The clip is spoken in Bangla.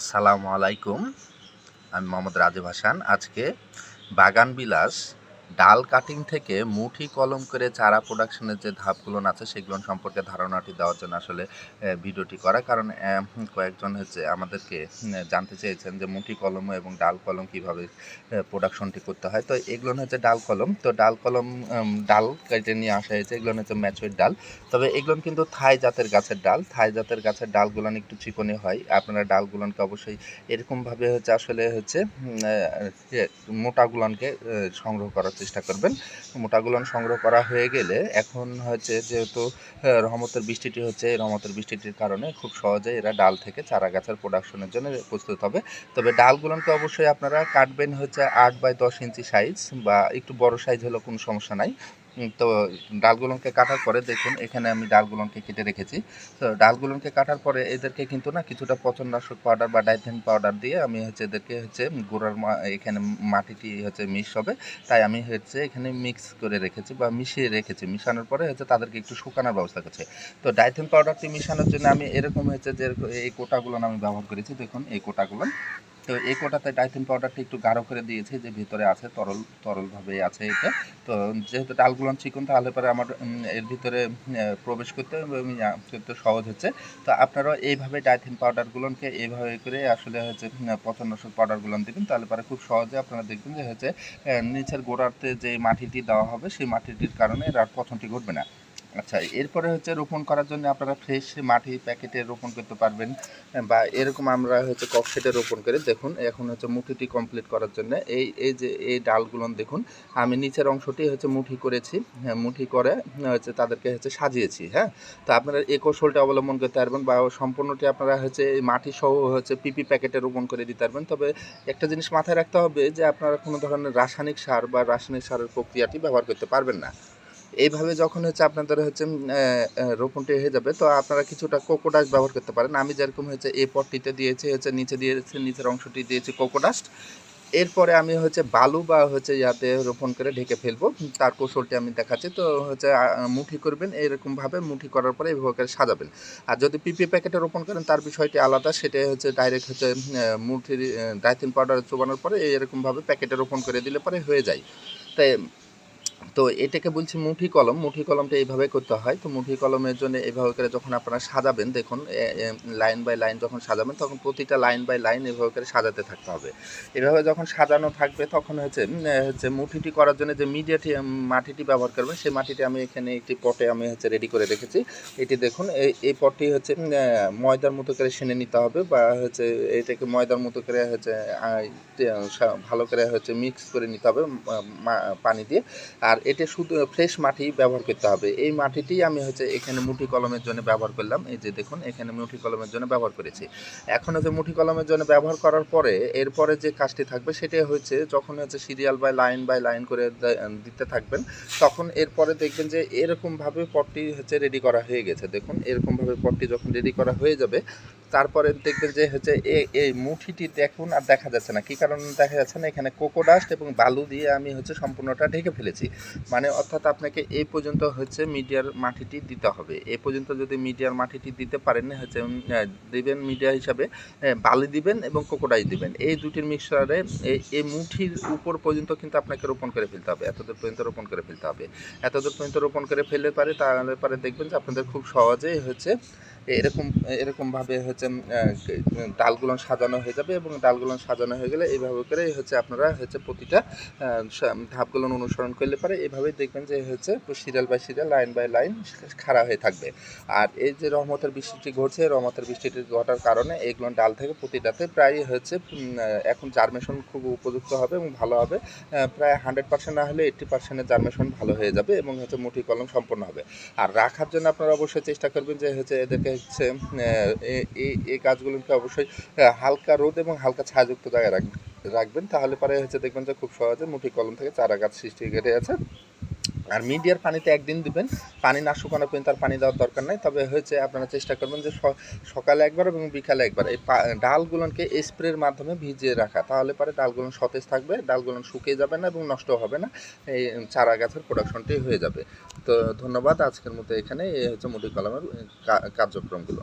আসসালামু আলাইকুম। আমি মোহাম্মদ রাজীব হাসান। আজকে বাগান বিলাস ডাল কাটিং থেকে মুঠি কলম করে চারা প্রোডাকশনের যে ধাপগুলো আছে, সেগুলো সম্পর্কে ধারণাটি দেওয়ার জন্য আসলে ভিডিওটি করা। কারণ কয়েকজন হচ্ছে আমাদেরকে জানতে চেয়েছেন যে মুঠি কলম এবং ডাল কলম কীভাবে প্রোডাকশনটি করতে হয়। তো এগুলো হচ্ছে ডাল কলম। তো ডাল কলম ডাল কেটে নিয়ে আসা হয়েছে। এগুলো হচ্ছে ম্যাচুইড ডাল। তবে এগুলো কিন্তু থাই জাতের গাছের ডাল। থাই জাতের গাছের ডালগুলো একটু চিকনে হয়। আপনারা ডালগুলোকে অবশ্যই এরকমভাবে হচ্ছে আসলে হচ্ছে মোটাগুলোকে সংগ্রহ করার চেষ্টা করবেন। মোটাগুলন সংগ্রহ করা হয়ে গেলে এখন হচ্ছে যেহেতু আহ, রহমতের বৃষ্টিটি হচ্ছে এই রহমতের বৃষ্টিটির কারণে খুব সহজে এরা ডাল থেকে চারা গাছের প্রোডাকশনের জন্য প্রস্তুত হবে। তবে ডালগুলোকে অবশ্যই আপনারা কাটবেন হচ্ছে আট বাই দশ ইঞ্চি সাইজ বা একটু বড় সাইজ হলেও কোনো সমস্যা নাই। তো ডালগুলোকে কাটার পরে দেখুন, এখানে আমি ডালগুলোকে কেটে রেখেছি। তো ডালগুলোকে কাটার পরে এদেরকে কিন্তু না কিছুটা পচননাশক পাউডার বা ডাইথেন পাউডার দিয়ে আমি হচ্ছে এদেরকে হচ্ছে গোড়ার এখানে মাটিটি হচ্ছে মিক্স হবে। তাই আমি হচ্ছে এখানে মিক্স করে রেখেছি বা মিশিয়ে রেখেছি। মিশানোর পরে হচ্ছে তাদেরকে একটু শুকানোর ব্যবস্থা করছে। তো ডাইথেন পাউডারটি মিশানোর জন্য আমি এরকম হচ্ছে যে এই কোটাগুলো আমি ব্যবহার করেছি। দেখুন, এই কোটাগুলো তো এই কোটাতে ডাইথেন পাউডারটা একটু গাঢ় করে দিয়েছি যে ভিতরে আছে তরল তরলভাবে আছে এটা। তো যেহেতু ডালগুলো চিকন তাহলে পরে আমার এর ভিতরে প্রবেশ করতে করতে সহজ হচ্ছে। তো আপনারা এইভাবে ডাইথিন পাউডারগুলোকে এইভাবে করে আসলে হচ্ছে উম, পচননাশক পাউডারগুলো দিবেন তাহলে পরে খুব সহজে আপনারা দেখবেন যে হচ্ছে নিচের গোড়াতে যে মাটিটি দেওয়া হবে সেই মাটিটির কারণে এর আর পচনটি ঘটবে না। আচ্ছা এরপরে হচ্ছে রোপণ করার জন্য আপনারা ফ্রেশ মাটি প্যাকেটে রোপণ করতে পারবেন, বা এরকম আমরা হচ্ছে ককশেটে রোপণ করে। দেখুন, এখন হচ্ছে মুঠিটি কমপ্লিট করার জন্য। এই এই যে, এই ডালগুলো দেখুন, আমি নিচের অংশটি হচ্ছে মুঠি করেছি হ্যাঁ মুঠি করে হচ্ছে তাদেরকে হচ্ছে সাজিয়েছি হ্যাঁ। তো আপনারা এই কৌশলটা অবলম্বন করতে পারবেন, বা সম্পূর্ণটি আপনারা হচ্ছে এই মাটি সহ হচ্ছে পিপি প্যাকেটে রোপণ করে দিতে পারবেন। তবে একটা জিনিস মাথায় রাখতে হবে যে, আপনারা কোনো ধরনের রাসায়নিক সার বা রাসায়নিক সারের প্রক্রিয়াটি ব্যবহার করতে পারবেন না। এইভাবে যখন হচ্ছে আপনাদের হচ্ছে রোপণটি হয়ে যাবে, তো আপনারা কিছুটা কোকোডাস্ট ব্যবহার করতে পারেন। আমি যেরকম হচ্ছে এই পটটিতে দিয়েছি, হচ্ছে নিচে দিয়েছি, নিচের অংশটি দিয়েছি কোকোডাস্ট। এরপরে আমি হচ্ছে বালু বা হচ্ছে ইয়াতে রোপণ করে ঢেকে ফেলব, তার কৌশলটি আমি দেখাচ্ছি। তো হচ্ছে মুঠি করবেন, এরকমভাবে মুঠি করার পরে এইভাবে করে সাজাবেন। আর যদি পিপি প্যাকেটে রোপণ করেন, তার বিষয়টি আলাদা সেটা হচ্ছে ডাইরেক্ট হচ্ছে মুঠির ডাইথিন পাউডার চোবানোর পরে এরকমভাবে প্যাকেটে রোপণ করে দিলে পরে হয়ে যায়। তাই তো এটাকে বলছি মুঠি কলম। মুঠি কলমটা এইভাবে করতে হয়। তো মুঠি কলমের জন্য এইভাবে করে যখন আপনারা সাজাবেন, দেখুন লাইন বাই লাইন যখন সাজাবেন, তখন প্রতিটা লাইন বাই লাইন এভাবে করে সাজাতে থাকতে হবে। এভাবে যখন সাজানো থাকবে, তখন হচ্ছে হচ্ছে মুঠিটি করার জন্য যে মিডিয়াটি মাটিটি ব্যবহার করবেন, সেই মাটিটি আমি এখানে একটি পটে আমি হচ্ছে রেডি করে রেখেছি। এটি দেখুন এই পটটি হচ্ছে ময়দার মতো করে সেনে নিতে হবে বা হচ্ছে এটাকে ময়দার মতো করে হচ্ছে ভালো করে হচ্ছে মিক্স করে নিতে হবে পানি দিয়ে। আর এটা শুধু ফ্রেশ মাটি ব্যবহার করতে হবে। এই মাটিটি আমি হচ্ছে এখানে মুঠি কলমের জন্য ব্যবহার করলাম। এই যে দেখুন, এখানে মুঠি কলমের জন্য ব্যবহার করেছি। এখন হচ্ছে মুঠি কলমের জন্য ব্যবহার করার পরে এরপরে যে কাজটি থাকবে সেটা হচ্ছে যখন হচ্ছে serial by line by line করে দিতে থাকবেন, তখন এরপরে দেখবেন যে এরকমভাবে পটটি হচ্ছে রেডি করা হয়ে গেছে। দেখুন, এরকমভাবে পটটি যখন রেডি করা হয়ে যাবে তারপরে দেখবেন যে হচ্ছে এ- এই মুঠিটি দেখুন আর দেখা যাচ্ছে না। কি কারণে দেখা যাচ্ছে না? এখানে কোকোডাস্ট এবং বালু দিয়ে আমি হচ্ছে সম্পূর্ণটা ঢেকে ফেলেছি। মানে অর্থাৎ আপনাকে এই পর্যন্ত হচ্ছে মিডিয়ার মাটিটি দিতে হবে। এই পর্যন্ত যদি মিডিয়ার মাটিটি দিতে পারেন না হচ্ছে দিবেন মিডিয়া হিসাবে বালি দিবেন এবং কোকোডাইস দিবেন। এই দুটির মিক্সচারে এই মুঠির উপর পর্যন্ত কিন্তু আপনাকে রোপণ করে ফেলতে হবে। এতদূর পর্যন্ত রোপণ করে ফেলতে হবে। এতদূর পর্যন্ত রোপণ করে ফেললে পারে, তাহলে পরে দেখবেন যে আপনাদের খুব সহজেই হচ্ছে এরকম এরকমভাবে হচ্ছে ডালগুলো সাজানো হয়ে যাবে এবং ডালগুলো সাজানো হয়ে গেলে এইভাবে করে হচ্ছে আপনারা হচ্ছে প্রতিটা ধাপগুলো অনুসরণ করলে পারে। এভাবেই দেখবেন যে হচ্ছে serial by serial, line by line খাড়া হয়ে থাকবে। আর এই যে রহমতের বৃষ্টিটি ঘটছে, রহমতের বৃষ্টিটি ঘটার কারণে এগুলো ডাল থেকে প্রতিটাতে প্রায় হচ্ছে এখন জার্মেশন খুব উপযুক্ত হবে এবং ভালো হবে। প্রায় হান্ড্রেড পার্সেন্ট না হলে এইট্টি পার্সেন্টের জার্মেশন ভালো হয়ে যাবে এবং হচ্ছে মুঠি কলম সম্পন্ন হবে। আর রাখার জন্য আপনারা অবশ্যই চেষ্টা করবেন যে হচ্ছে এদেরকে হচ্ছে এই গাছগুলোকে অবশ্যই হালকা রোদ এবং হালকা ছায়াযুক্ত জায়গায় রাখবেন রাখবেন। তাহলে পরে হচ্ছে দেখবেন যে খুব সহজে মুঠি কলম থেকে চারা গাছ সৃষ্টি কেটে আছে। আর মিডিয়ার পানিতে একদিন দিবেন, পানি না শুকানো পর্যন্ত আর পানি দেওয়ার দরকার নাই। তবে হয়েছে আপনারা চেষ্টা করবেন যে সকালে একবার এবং বিকালে একবার এই ডালগুলোকে স্প্রের মাধ্যমে ভিজিয়ে রাখা। তাহলে পরে ডালগুলো সতেজ থাকবে, ডালগুলো শুকিয়ে যাবে না এবং নষ্ট হবে না। এই চারা গাছের প্রোডাকশনটি হয়ে যাবে। তো ধন্যবাদ আজকের মতো এখানে এই হচ্ছে মুটি কলমের কার্যক্রমগুলো।